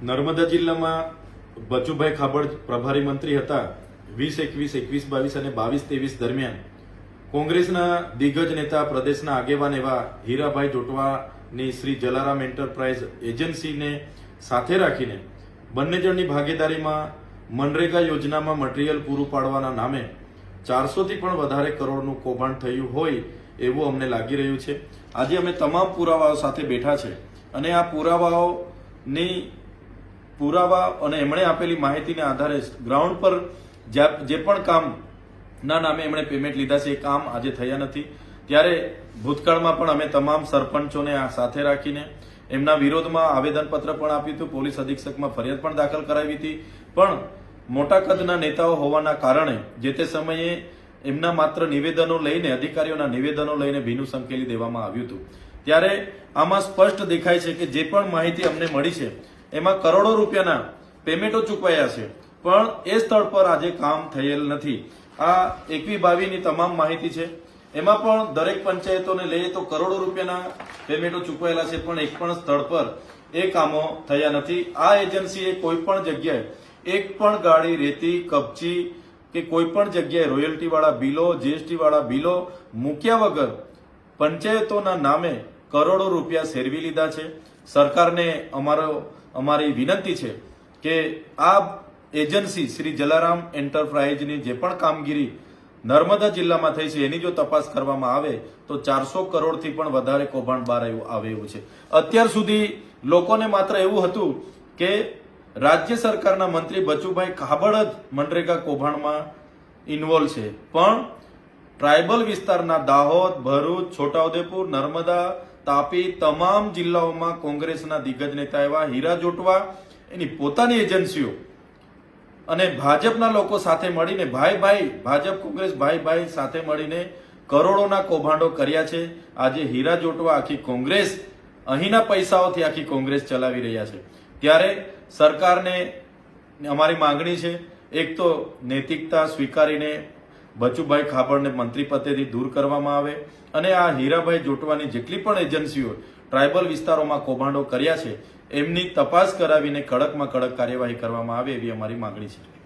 નર્મદા જિલ્લામાં બચુભાઈ ખાબડ પ્રભારી મંત્રી હતા વીસ એકવીસ એકવીસ બાવીસ અને બાવીસ ત્રેવીસ દરમિયાન. કોંગ્રેસના દિગ્ગજ નેતા પ્રદેશના આગેવાન એવા હીરાભાઈ જોટવાની શ્રી જલારામ એન્ટરપ્રાઇઝ એજન્સીને સાથે રાખીને બંને જણની ભાગીદારીમાં મનરેગા યોજનામાં મટીરીયલ પૂરું પાડવાના નામે ચારસોથી પણ વધારે કરોડનું કૌભાંડ થયું હોય એવું અમને લાગી રહ્યું છે. આજે અમે તમામ પુરાવાઓ સાથે બેઠા છે અને આ પુરાવાઓની પુરાવા અને એમણે આપેલી માહિતીને આધારે ગ્રાઉન્ડ પર જે પણ કામ ના નામે એમણે પેમેન્ટ લીધા છે, એ કામ આજે થયા નથી. ત્યારે ભૂતકાળમાં પણ અમે તમામ સરપંચોને આ સાથે રાખીને એમના વિરોધમાં આવેદનપત્ર પણ આપ્યું હતું. પોલીસ અધિક્ષકમાં ફરિયાદ પણ દાખલ કરાવી હતી. પણ મોટા કદના નેતાઓ હોવાના કારણે જે તે સમયે એમના માત્ર નિવેદનો લઈને, અધિકારીઓના નિવેદનો લઈને ભીનું સંકેલી દેવામાં આવ્યું હતું. ત્યારે આમાં સ્પષ્ટ દેખાય છે કે જે પણ માહિતી અમને મળી છે એમાં કરોડો રૂપિયાના પેમેન્ટો ચૂકવાયા છે. પણ એ સ્થળ પર આજે કામ થયેલ નથી. આ એકવી બાવીની તમામ માહિતી છે. એમાં પણ દરેક પંચાયતોને લઈએ તો કરોડો રૂપિયાના પેમેન્ટો ચૂકવાયેલા છે, પણ એક પણ સ્થળ પર એ કામો થયા નથી. આ એજન્સીએ કોઈ પણ જગ્યાએ એક પણ ગાડી રેતી, કપચી કે કોઈ પણ જગ્યાએ રોયલ્ટી વાળા બિલો જીએસટી વાળા બિલો મૂક્યા વગર પંચાયતોના નામે કરોડો રૂપિયા સેરવી લીધા છે. સરકારને અમારો, અમારી વિનંતી છે કે આ એજન્સી શ્રી જલારામ એન્ટરપ્રાઇઝની જે પણ કામગીરી નર્મદા જિલ્લામાં થઈ છે, એની જો તપાસ કરવામાં આવે, તો ચારસો કરોડથી પણ વધારે કૌભાંડ બહાર આવે એવું છે. અત્યાર સુધી લોકોને માત્ર એવું હતું કે રાજ્ય સરકારના મંત્રી બચુભાઈ કાબડ જ મનરેગા કૌભાંડમાં ઇન્વોલ્વ છે. પણ ટ્રાયબલ વિસ્તારના દાહોદ, ભરૂચ, છોટાઉદેપુર, નર્મદા, તાપી તમામ જિલ્લાઓમાં કોંગ્રેસના દિગ્ગજ નેતા એવા હીરા જોટવા, એની પોતાની એજન્સીઓ અને ભાજપના લોકો સાથે મળીને ભાઈ ભાઈ, ભાજપ, કોંગ્રેસ ભાઈ ભાઈ સાથે મળીને કરોડોના કૌભાંડો કર્યા છે. આજે હીરા જોટવા આખી કોંગ્રેસ, અહીંના પૈસાઓથી આખી કોંગ્રેસ ચલાવી રહ્યા છે. ત્યારે સરકારને અમારી માંગણી છે, એક તો નૈતિકતા સ્વીકારીને બચુભાઈ ખાબડને મંત્રી પદેથી દૂર કરવામાં આવે અને આ હીરાભાઈ જોટવાની જેટલી પણ એજન્સીઓ ટ્રાયબલ વિસ્તારોમાં કૌભાંડો કર્યા છે, એમની તપાસ કરાવીને કડકમાં કડક કાર્યવાહી કરવામાં આવે એવી અમારી માંગણી છે.